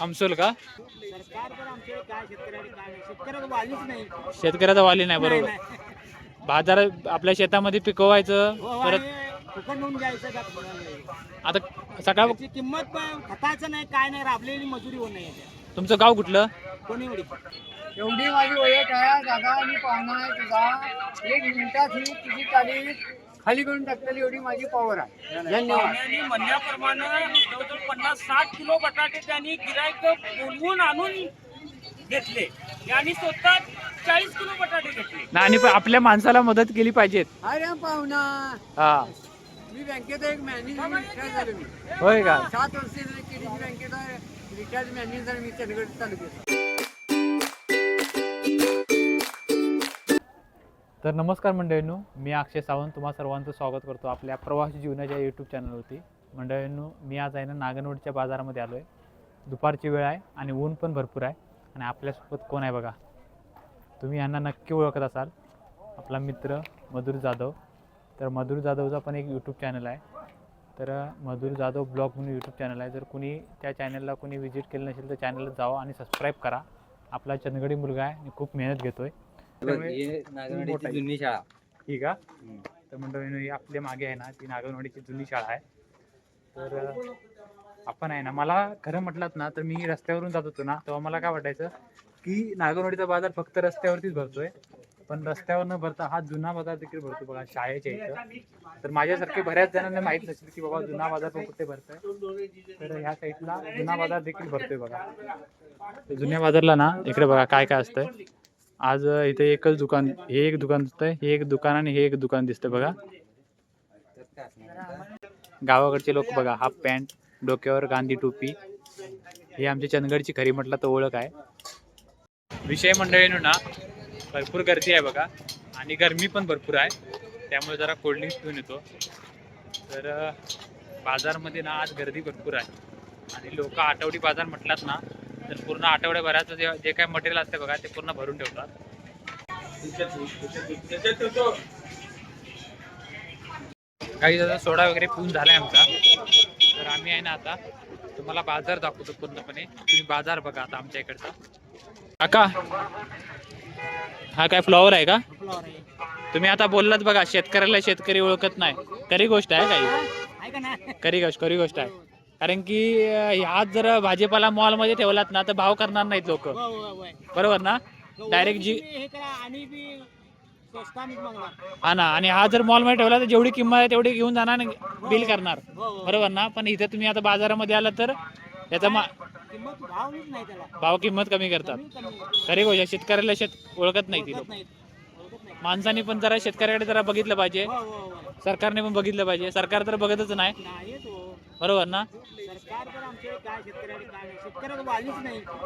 आमसोल का? शेतकऱ्याचा वाली नाही नाही, बरोबर. बाजार आपल्या शेतामध्ये पिकवायचं हो, परत फुकट? आता सकाळ त्याची किंमत पण खताचं नाही काय नाही राबलेली मजुरी होत नाही याच्यात. तुमचं गाव कुठलं? कोणी एवढी? एवढी माझी ओळख आहे दादा मी पाहुणा आहे तुझा. एक मिनिटात ही तुझी तारीख खाली करून टाकलेली एवढी माझी पॉवर आहे. धन्यवाद. पाहुण्यांनी म्हणण्याप्रमाणे जवळजवळ पन्नास साठ किलो बटाटे त्यांनी गिरायक बोलवून आणून घेतले. आणि स्वतः चाळीस किलो बटाटे घेतले. ना आणि पण आपल्या माणसाला मदत केली पाहिजेत. अरे पाहुणा. हा. मी बँकेत एक मॅनेजर रिटायर झालो मी. होय का? सात वर्ष केली बँकेत रिटायर्ड मॅनेजर मी चंदगड तालुक्यात. तर नमस्कार मंडळींनो मी अक्षय सावंत. तुम्हा सर्वांचं स्वागत करतो आपल्या प्रवासी जीवनाच्या यूट्यूब चॅनलवरती मंडळींनो मी आज आहे ना नागनवडीच्या बाजारामध्ये आलो आहे दुपारची वेळ आहे आणि ऊन पण भरपूर आहे आणि आपल्यासोबत कोण आहे बघा. तुम्ही यांना नक्की ओळखत असाल. आपला मित्र मधुर जाधव. तर मधुर जाधवचा पण एक यूट्यूब चॅनल आहे. तर मधुर जाधव ब्लॉग म्हणून यूट्यूब चॅनल आहे. जर कुणी त्या चॅनलला कुणी व्हिजिट केलं नसेल तर चॅनलला जावा आणि सबस्क्राईब करा. आपला चंदगडी मुलगा आहे आणि खूप मेहनत घेतो आहे जुनी शाळा. ही का तर मंडळीनं ही आपल्या मागे आहे ना ती नागनवाडीची जुनी शाळा आहे. तर आपण आहे ना मला खरं म्हटलात ना तर मी रस्त्यावरून जात होतो ना तेव्हा मला काय वाटायचं की नागनवाडीचा बाजार फक्त रस्त्यावरतीच भरतोय. पण रस्त्यावर न भरता हा जुना बाजार देखील भरतो बघा शाळेच्या इथं. तर माझ्यासारखे बऱ्याच जणांना माहीत नसेल की बाबा जुना बाजार पण कुठे भरतोय. तर ह्या साईडला जुना बाजार देखील भरतोय बघा. जुन्या बाजारला ना इकडे बघा काय काय असतंय. आज इथे एकच दुकान हे एक दुकान दिसतंय हे एक दुकान आणि हे एक दुकान दिसतंय बघा. गावाकडचे लोक बघा हाफ पॅन्ट डोक्यावर गांधी टोपी. हे आमच्या चंदगडची खरी म्हटलं तर ओळख आहे. विषय मंडळीनं ना भरपूर गर्दी आहे बघा. आणि गरमी पण भरपूर आहे. त्यामुळे जरा कोल्ड्रिंक्स पिऊन येतो. तर बाजारमध्ये ना आज गर्दी भरपूर आहे. आणि लोक आठवडी बाजार म्हटलात ना तर पूर्ण आठवड्याभराचं जे जे काय मटेरियल असते बघा ते पूर्ण भरून ठेवतात. काही जरा सोडा वगैरे पिऊन झालाय आमचा तर आम्ही आहे ना आता तुम्हाला बाजार दाखवतो पूर्णपणे. तुम्ही बाजार बघा आता आमच्या इकडचा. काका हा काय फ्लॉवर आहे का? आहे तुम्ही आता बोललात बघा शेतकऱ्याला शेतकरी ओळखत नाही. खरी गोष्ट आहे काही आहे खरी गोष्ट खरी गोष्ट आहे. कारण की अं, आज जर भाजीपाला मॉलमध्ये ठेवलात ना तर भाव करणार नाहीत लोक. बरोबर ना? डायरेक्ट जी तुम्ही हे करा आणि बी स्वस्तानीच मागणार हा ना आणि हा जर मॉलमध्ये ठेवला तर जेवढी किंमत आहे तेवढी घेऊन जाणार बिल करणार. हो, हो. बरोबर ना? पण इथे तुम्ही आता बाजारामध्ये आलात तर याचा मा किंमत भावच नाही त्याला. भाव किंमत कमी करतात. कमी कमी. खरी गोष्ट आहे, शेतकऱ्याला शेत ओळखत नाही ती ओळखत लोक. नाहीत. ओळखत नाहीत. माणसाने पण जरा शेतकऱ्याकडे जरा बघितलं पाहिजे. हो, हो, हो. सरकारने पण बघितलं पाहिजे. सरकार तर बघतच नाही. नाहीच हो. बरोबर ना?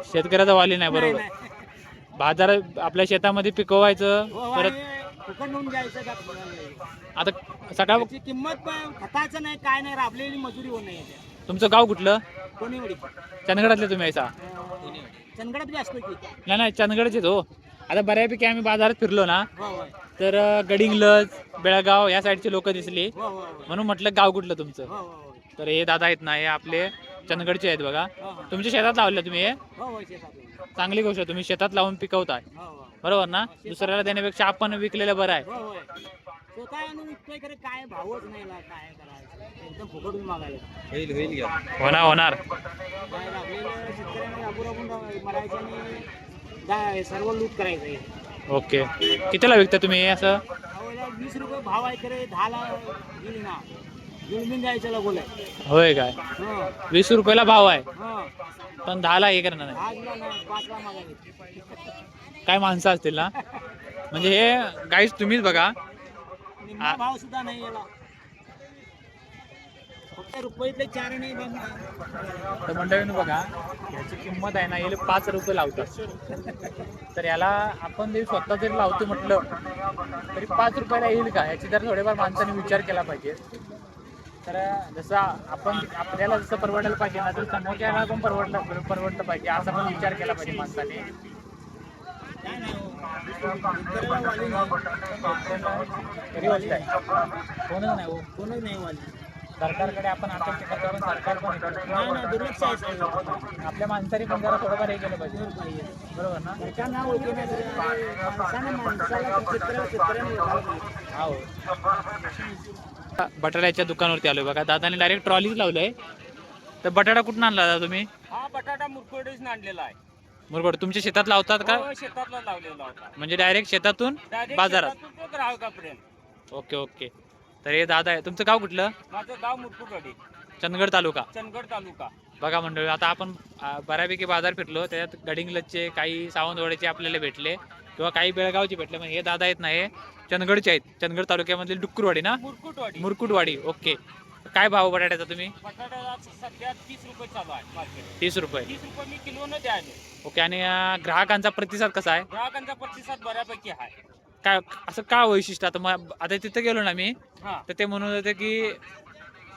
शेतकऱ्याचा वाली नाही बरोबर. बाजार आपल्या शेतामध्ये पिकवायचं हो, परत? आता सकाळ किंमत खताचं नाही काय नाही राबलेली मजुरी नाही याच्यात. तुमचं गाव कुठलं? चंदगडातले तुम्ही यायचा चंदगडात असतो की. नाही नाही चंदगडचेच हो. आता बऱ्यापैकी आम्ही बाजारात फिरलो ना हो तर गडिंग्लज बेळगाव या साईडचे लोक दिसली. म्हणून म्हटलं गाव कुठलं तुमचं. तर हे दादा आहेत ना हे आपले चंदगडचे आहेत बघा. हो, हो. तुमच्या शेतात लावले तुम्ही हे? हो शेतात चांगली गोष्ट तुम्ही शेतात लावून पिकवताय. बरोबर ना? दुसऱ्याला देण्यापेक्षा आपण विकलेलं बरं आहे. ला, होणार होणार. सर्व लूट करायचं हे. ओके. कितीला विकता तुम्ही असं? वीस रुपये भाव आहे गेली ना. जुळमीन आहे होय काय? हो. वीस रुपयाला भाव आहे. हो. पण दहाला हे करणार नाही. आजला नाही पाचला मागायला. काय माणसं असतील ना? म्हणजे हे गाईस तुम्हीच बघा. निम्मा भाव सुद्धा नाही याला. फक्त रुपयातले चार नाही बघ तर मंडळीनं बघा याची किंमत आहे ना याला पाच रुपये लावतात. तर याला आपण जरी स्वतः जरी लावतो म्हटलं तरी पाच रुपयाला येईल का? याची जर थोडेफार माणसाने विचार केला पाहिजे. तर जसं आपण आपल्याला जसं परवडायला पाहिजे ना तर समोरच्याला पण परवडलं परवडलं पाहिजे असा पण विचार केला पाहिजे माणसाने वाली. तरी आहे कोणच नाही हो कोणच नाही वाली सरकारकडे आपण अपेक्षा करतो पण सरकार पण दुर्लक्ष आहे. आपल्या माणसाने पण जरा थोडंफार हे केलं पाहिजे बरोबर ना सरकार होते माणसाला ओळखायला पाहिजे. हो बटाट्याच्या दुकानावरती आलोय बघा. दादाने डायरेक्ट ट्रॉलीच लावलंय. तर बटाटा कुठून आणला दादा तुम्ही? हा बटाटा मुरकुडेच आणलेला आहे. मुरगोड तुमच्या शेतात लावतात का? हो, शेतातला लावलेला होता. म्हणजे डायरेक्ट शेतातून Direct बाजारात? शेतातून तो ग्राहकापर्यंत. Okay okay. तर हे दादा आहे. तुमचं गाव कुठलं? माझं गाव मुरकुडवाडी. चंदगड तालुका. चंदगड तालुका. बघा मंडळी आता आपण अं, बऱ्यापैकी बाजार फिरलो. त्याच्यात गडिंग्लजचे काही सावंतवाडीचे आपल्याला भेटले. किंवा काही बेळगावचे भेटले म्हणजे हे दादा आहेत ना हे चंदगडचे आहेत. चंदगड तालुक्यामधील डुक्करवाडी ना? मुरकुटवाडी. मुरकुटवाडी ओके. काय भाव बटाट्याचा तुम्ही? सध्या तीस रुपये चालू आहे मार्केट तीस रुपये. तीस रुपये मी किलोनं द्यायले. ओके आणि अं, ग्राहकांचा प्रतिसाद कसा आहे? ग्राहकांचा प्रतिसाद बऱ्यापैकी आहे. काय असं का वैशिष्ट्य? आता मग आता तिथं गेलो ना मी हा. तर ते म्हणत होते की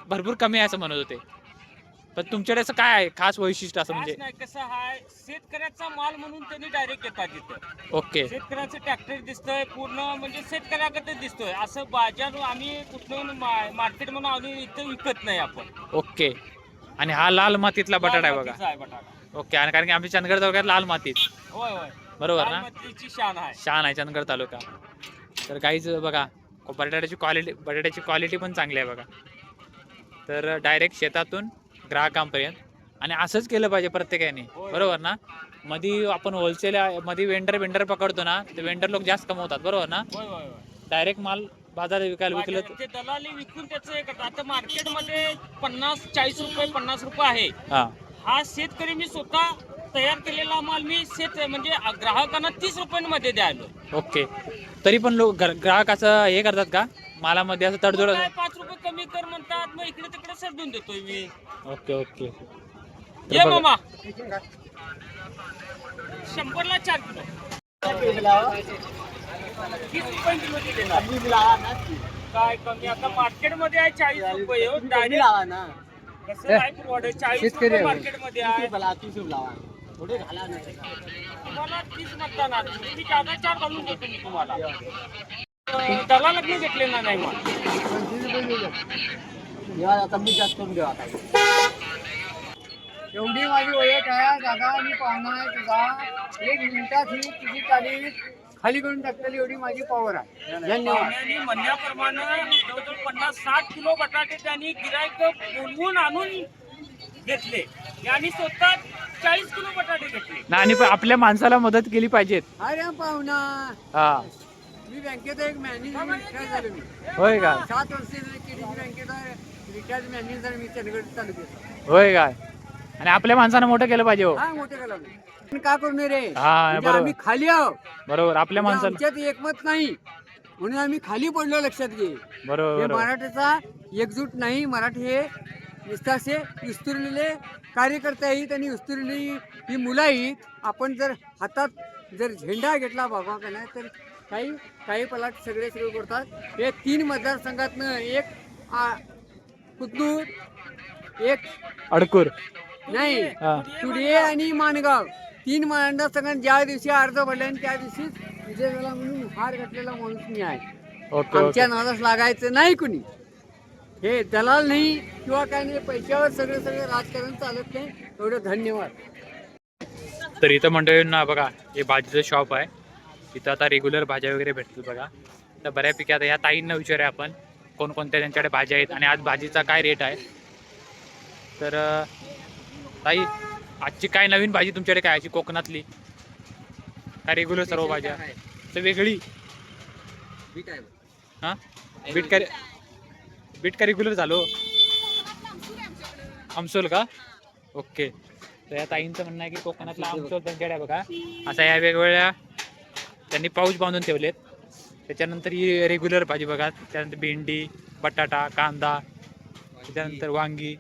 भरपूर कमी आहे असं म्हणत होते. पण तुमच्याकडे असं काय आहे? खास वैशिष्ट्य असं म्हणजे? नाही कसं आहे शेतकऱ्याचा माल म्हणून त्यांनी डायरेक्ट येतात तिथं ओके. शेतकऱ्याचं ट्रॅक्टर दिसतंय पूर्ण म्हणजे शेतकऱ्याकडे दिसतोय. असं बाजार आम्ही कुठून मार्केट म्हणून आम्ही इथं विकत नाही आपण. ओके. आणि हा लाल मातीतला बटाटा आहे बघा. लाल मातीचा आहे बटाटा. ओके आणि कारण की आमच्या चंदगड तालुक्यात लाल मातीत होय होय. बरोबर ना? मातीची शान आहे. छान आहे चंदगड तालुका. तर काहीच बघा बटाट्याची क्वालिटी बटाट्याची क्वालिटी पण चांगली आहे बघा. तर डायरेक्ट शेतातून ग्राहकांपर्यंत. आणि असंच केलं पाहिजे प्रत्येकाने. बरोबर ना? मध्ये आपण होलसेल मध्ये वेंडर वेंडर पकडतो ना ते वेंडर लोक जास्त कमवतात. बरोबर ना? डायरेक्ट माल बाजारात विकायला विकलं तर- ते दलाली विकून त्याचं हे करतात आता मार्केटमध्ये पन्नास चाळीस रुपये पन्नास रुपये आहे. हा. हा शेतकरी मी स्वतः तयार केलेला माल मी शेत म्हणजे ग्राहकांना तीस रुपयांमध्ये द्यायलो. ओके. तरी पण लोक ग्रा- ग्राहक असं हे करतात का? मालामध्ये असं तडजोड काय पाच रुपये कमी कर म्हणतात. मग इकडे तिकडे सरदून देतोय मी. Okay okay. ये बघा. मामा. शंभरला चार किलो. तीस रुपये किलो दिले ना. काय कमी? आता मार्केटमध्ये आहे चाळीस रुपये हो. Direct कसं चाळीस रुपये आहे. तुम्हाला तीस मतदान आहे. मी जादा चार घालून देतो मी तुम्हाला. दलालच मी घेतले ना नाही मग. आता मी जास्त करून देवा एवढी माझी ओळख आहे दादा मी पाहुणा आहे तुझा. एक मिनिटात ही तुझी तारीख खाली करून टाकलेली एवढी माझी पॉवर आहे. धन्यवाद. म्हणण्याप्रमाणे जवळजवळ पन्नास साठ किलो बटाटे त्यांनी गिरायक बोलवून आणून घेतले. आणि स्वतः चाळीस किलो बटाटे घेतले. ना आणि पण आपल्या माणसाला मदत केली पाहिजेत. अरे पाहुणा. हा. मी बँकेत एक मॅनेजर रिटायर झालो मी. होय काय सात वर्ष केडीसी बँकेत रिटायर्ड मॅनेजर मी चंदगड तालुक्यात होय काय आणि आपल्या माणसानं मोठं केलं पाहिजे हो. हा मोठे झालो पण का करू नये रे? हा, म्हणजे बरोबर. आम्ही खाली आहोत. बरोबर आपल्या म्हणजे माणसाला आमच्यात एकमत नाही. म्हणून आम्ही खाली पडलो लक्षात घे. बरोबर हे बरोबर. मराठीचा एकजूट नाही. मराठी हे निस्तासे विस्तुरलेले कार्यकर्ते आहेत आणि विस्तुरलेली ही मुलं आहेत. आपण जर हातात जर झेंडा घेतला बाबा का नाही तर काही काही पलाट सगळे सगळे करतात हे तीन मतदारसंघातनं एक कुतनूर एक अडकूर. नाही तुडे आणि माणगाव. तीन मतदारसंघात ज्या दिवशी अर्ज भरले आणि त्या दिवशीच विजय झाला म्हणून हार घातलेला माणूस मी आहे. आमच्या नादास लागायचं नाही कुणी. हे दलाल नाही किंवा काय नाही पैशावर सगळं सगळं राजकारण चालत नाही. एवढं धन्यवाद. तर इथं मंडळींना बघा हे भाजीचं शॉप आहे. इथं आता रेग्युलर भाज्या वगैरे भेटतात बघा. तर बऱ्यापैकी आता ह्या ताईंना विचारूया आपण कोणकोणत्या त्यांच्याकडे भाज्या आहेत आणि आज भाजीचा काय रेट आहे. तर ताई आजची काय नवीन भाजी तुमच्याकडे काय अशी कोकणातली? काय रेग्युलर सर्व भाज्या? तर वेगळी. हां? बीट का बीट का रेग्युलर झालो आमसोल का? ओके तर या ताईंचं म्हणणं आहे की कोकणातला आमचोल त्यांच्याकडे बघा. असा या वेगवेगळ्या त्यांनी पाऊच बांधून ठेवलेत. त्याच्यानंतर ही रेग्युलर भाजी बघा. त्यानंतर भेंडी बटाटा कांदा त्याच्यानंतर वांगी.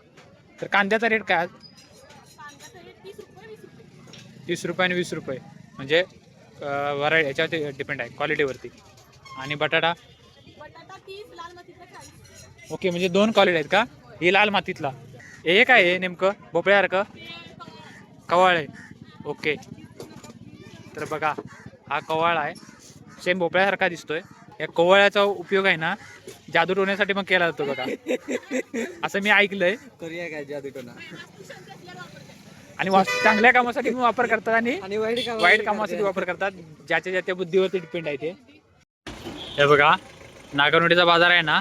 तर कांद्याचा रेट काय आज? तीस रुपये आणि वीस रुपये. म्हणजे वराय याच्यावरती डिपेंड आहे क्वालिटीवरती आणि बटाटा? ओके म्हणजे दोन क्वालिटी आहेत का? हे लाल मातीतला. हे काय आहे नेमकं. भोपळ्यासारखं कवाळ आहे. ओके. तर बघा हा कवाळ आहे. सेम भोपळ्यासारखा दिसतोय. या कोवळ्याचा उपयोग आहे ना जादू टोण्यासाठी मग केला जातो बघा. असं मी ऐकलंय. करूया काय जादू टोना आणि चांगल्या कामासाठी पण वापर करतात आणि वाईट काम वाईट कामासाठी वापर करतात. ज्याच्या ज्या त्या बुद्धीवरती डिपेंड आहे ते. हे बघा नागरनोडीचा बाजार आहे ना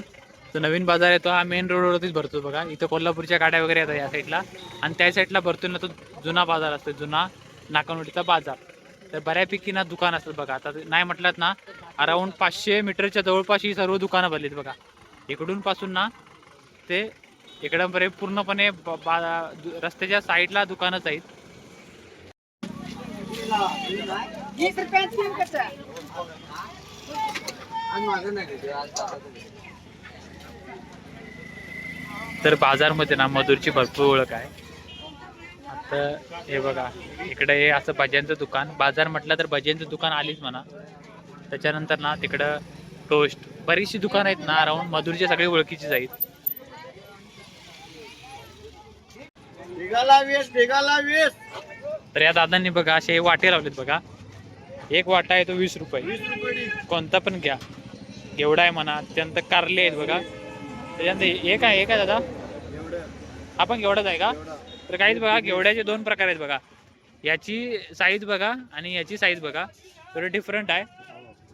तो नवीन बाजार आहे तो हा मेन रोडवरतीच भरतो बघा. इथं कोल्हापूरच्या गाड्या वगैरे येतात या साईडला आणि त्या साईडला भरतो ना तो जुना बाजार असतो जुना नाकानोडीचा बाजार. तर बऱ्यापैकी ना दुकान असतात बघा. आता नाही म्हटलात ना अराऊंड पाचशे मीटरच्या जवळपास ही सर्व दुकानं भरलीत बघा. इकडून पासून ना ते इकडंपर्यंत पूर्णपणे रस्त्याच्या साईडला दुकानच आहेत. तर बाजारमध्ये ना मधुरची भरपूर ओळख आहे. आता हे बघा इकडे हे असं भज्यांचं दुकान. बाजार म्हटलं तर भज्यांचं दुकान आलीच म्हणा. त्याच्यानंतर ना तिकडं टोस्ट बरीचशी दुकानं आहेत ना अराऊंड मधुरचे सगळे ओळखीचीच आहेत. तर या दादांनी बघा असे वाटे लावलेत बघा. एक वाटा आहे तो वीस रुपये. कोणता पण घ्या. एवढा आहे म्हणा त्यानंतर कारले आहेत बघा. त्याच्यानंतर एक आहे एक आहे दादा. आपण घेवडाच आहे का? तर काहीच बघा घेवड्याचे दोन प्रकार आहेत बघा. याची साईज बघा आणि याची साईज बघा. थोडं डिफरंट आहे.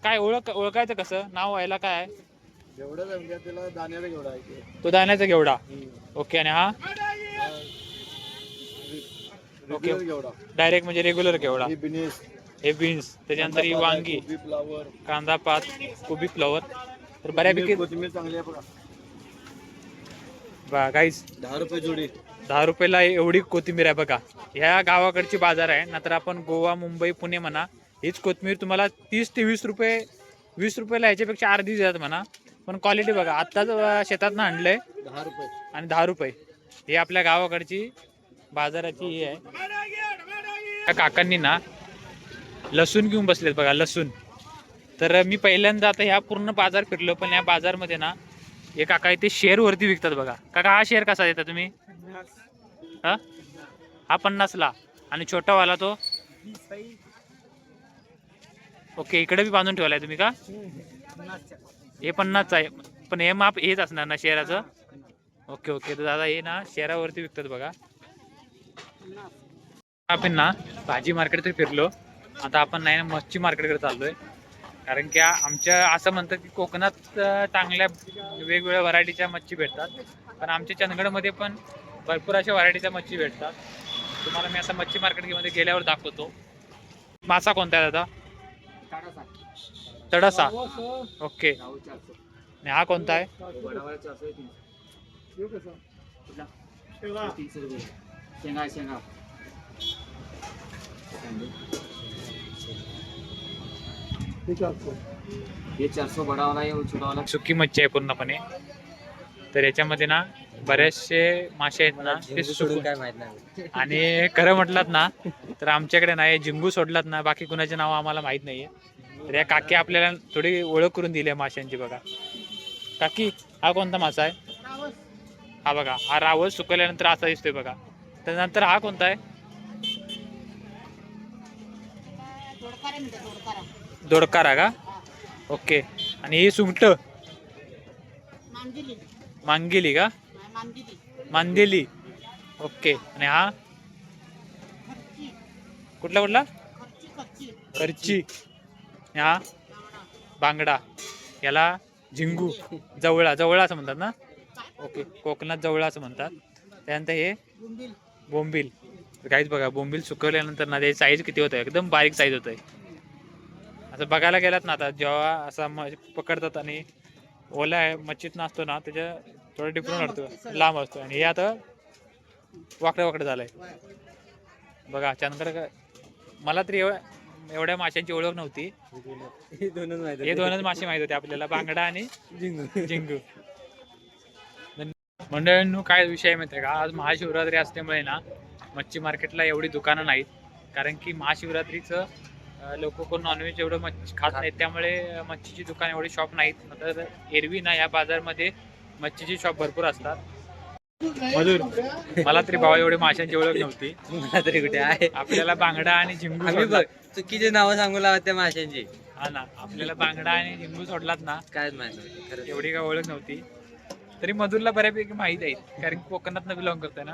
काय ओळख ओळखायचं कसं? नाव व्हायला काय आहे? तो दाण्याचा घेवडा. ओके आणि हा? ओके. डायरेक्ट म्हणजे रेग्युलर घेवडा. हे बिनेस हे बीन्स त्याच्यानंतर ही वांगी. फ्लावर कांदा पात कोबी फ्लॉवर तर बऱ्यापैकी कोथिंबीर चांगली आहे बघा. बघा काहीच दहा रुपये जोडी. दहा रुपयाला एवढी कोथिंबीर आहे बघा. ह्या गावाकडची बाजार आहे. नंतर आपण गोवा मुंबई पुणे म्हणा हीच कोथिंबीर तुम्हाला तीस ते वीस रुपये वीस रुपयाला ह्याच्यापेक्षा अर्धी देतात म्हणा. पण क्वालिटी बघा आत्ताच अं, शेतातनं आणलंय. दहा रुपये. आणि दहा रुपये. ही आपल्या गावाकडची बाजाराची ही आहे. त्या काकांनी ना लसूण घेऊन बसलेत बघा लसूण. तर मी पहिल्यांदा आता ह्या पूर्ण बाजार फिरलो पण या बाजारमध्ये ना हे काका इथे शेअर वरती विकतात बघा. काका हा शेअर कसा देता तुम्ही? हा? हा पन्नासला. आणि छोटा वाला तो? ओके इकडे बी बांधून ठेवलाय तुम्ही का? हे पन्नासचं आहे. पण हे माप हेच असणार ना शेराचं? Okay okay. तर दादा हे ना शेरावरती विकतात बघा. आपण ना भाजी मार्केट तरी फिरलो. आता आपण नाही ना मच्छी मार्केटकडे चाललोय. कारण की आमच्या असं म्हणतात की कोकणात चांगल्या वेगवेगळ्या व्हरायटीच्या मच्छी भेटतात. पण आमच्या चंदगडमध्ये पण भरपूर अशा व्हरायटीच्या मच्छी भेटतात. तुम्हाला मी आता मच्छी मार्केटमध्ये गेल्यावर दाखवतो. मासा कोणता आहे दादा? तडसा. ओके. आणि हा कोणता आहे? ये चारशे सुकी मच्छी आहे पूर्णपणे. तर याच्यामध्ये ना बरेचसे मासे आहेत ना ते सुकून काय माहीत नाही. आणि खरं म्हटलात ना तर आमच्याकडे नाही जिंगू सोडलात ना बाकी कुणाचे नाव आम्हाला माहीत नाहीये. तर या काकी आपल्याला थोडी ओळख करून दिली आहे माशांची बघा. काकी हा कोणता मासा आहे? हा बघा हा रावस सुकवल्यानंतर असा दिसतोय बघा. त्यानंतर हा कोणता आहे? दोडकारा का? ओके. आणि ही सुंगट? मांगिली का? मांदिली. ओके. आणि हा? कुठला कुठला? खर्ची करची हा? बांगडा. याला झिंगू. जवळा जवळा असं म्हणतात ना? ओके. कोकणात जवळा असं म्हणतात. त्यानंतर हे? बोंबील. काहीच बघा बोंबील सुकवल्यानंतर ना त्याची साईज किती होतं एकदम बारीक साईज होतंय. असं बघायला गेलात ना आता जेव्हा असा म पकडतात आणि ओला आहे मच्छीत नसतो ना त्याच्या थोडं डिफरंट वाटतो. लांब असतो आणि हे आता वाकडं वाकडं झालंय. बघा चंदगड मला तरी एवढ्या माशांची ओळख नव्हती. हे दोनच माहीत हे दोनच मासे माहीत होते आपल्याला. बांगडा आणि जिंगू मंडळींनो काय विषय आहे माहिती आहे का? आज महाशिवरात्री असल्यामुळे ना मच्छी मार्केटला एवढी दुकानं नाहीत. कारण की महाशिवरात्रीचं लोक कोण नॉनव्हेज एवढं मच्छी खात नाहीत. त्यामुळे मच्छीची दुकान एवढी शॉप नाहीत. तर एरवी ना या बाजारमध्ये मच्छीची शॉप भरपूर असतात. मधुर. मला तरी भावा एवढी माशांची ओळख नव्हती. मला तरी कुठे आहे? आपल्याला बांगडा आणि झिंगू आम्ही सोडला. बघ चुकीचे नावं सांगू लावत त्या माशांची. हा ना आपल्याला बांगडा आणि लिंबू सोडलात ना काय माहीत एवढी काय ओळख नव्हती. तरी मधुरला बऱ्यापैकी माहीत आहे कारण की कोकणात बिलॉंग करतोय ना.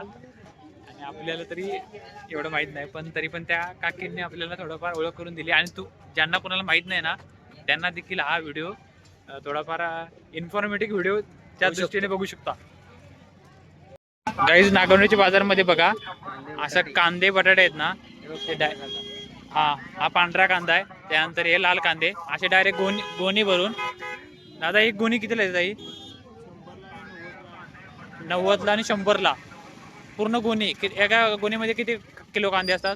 आणि आपल्याला तरी एवढं माहीत नाही पण तरी पण त्या काकींनी आपल्याला थोडंफार ओळख करून दिली. आणि तू ज्यांना कोणाला माहीत नाही ना त्यांना देखील हा व्हिडिओ थोडाफार इन्फॉर्मेटिव्ह व्हिडिओ त्या दृष्टीने बघू शकता. गाईज नागवणीच्या बाजारमध्ये बघा असं कांदे बटाटे आहेत ना ते डाय हा हा पांढरा कांदा आहे. त्यानंतर हे लाल कांदे असे डायरेक्ट गोणी गोणी भरून. दादा एक गोणी कितीला आहे जाई नव्वदला आणि शंभरला. पूर्ण गोणी. एका गोणीमध्ये किती किलो कांदे असतात?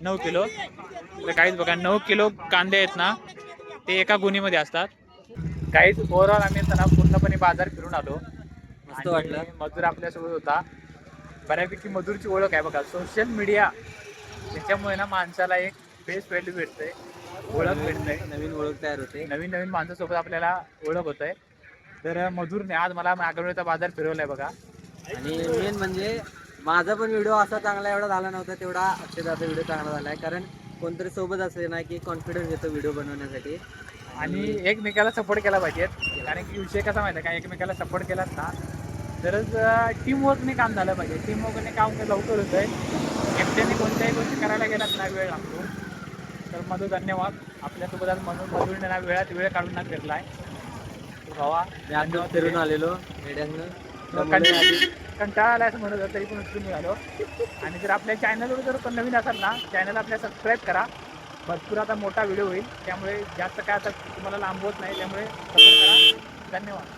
नऊ किलो. तर काहीच बघा नऊ किलो कांदे आहेत ना ते एका गोणीमध्ये असतात. काहीच ओव्हरऑल आम्ही आता ना पूर्णपणे बाजार फिरून आलो. मस्त वाटलं. मधुर आपल्यासोबत होता. बऱ्यापैकी मधुरची ओळख आहे बघा. सोशल मीडिया त्याच्यामुळे ना माणसाला एक फेस व्हॅल्यू भेटते ओळख भेटते नवीन ओळख तयार होते. नवीन नवीन माणसासोबत आपल्याला ओळख होत आहे तर मधुरने आज मला मागवण्याचा बाजार फिरवलाय बघा. आणि मेन म्हणजे माझा पण व्हिडिओ असा चांगला एवढा झाला नव्हता तेवढा अक्षदाचा व्हिडिओ चांगला झाला आहे कारण कोणतरी सोबत असेल ना की कॉन्फिडन्स येतो व्हिडिओ बनवण्यासाठी. आणि एकमेकाला सपोर्ट केला पाहिजे. कारण की विषय कसा माहिती आहे का? एकमेकाला सपोर्ट केलात ना तरच टीमवर्कने काम झालं पाहिजे. टीमवर्कने काम लवकर होतंय. एकट्याने कोणत्याही गोष्टी करायला गेलात ना वेळ लागतो. तर मधू धन्यवाद. आपल्यासोबत आज मधू मधुरने ना वेळात वेळ काढून ना भावा मी आता फिरून आलेलो कंटाळा आला असं म्हणत होतं, तरी पण उचलून निघालो आणि जर आपल्या चॅनलवर जर पण नवीन असाल ना चॅनल आपल्या सबस्क्राईब करा. भरपूर आता मोठा व्हिडिओ होईल. त्यामुळे जास्त काय आता तुम्हाला लांबवत नाही. त्यामुळे करा धन्यवाद.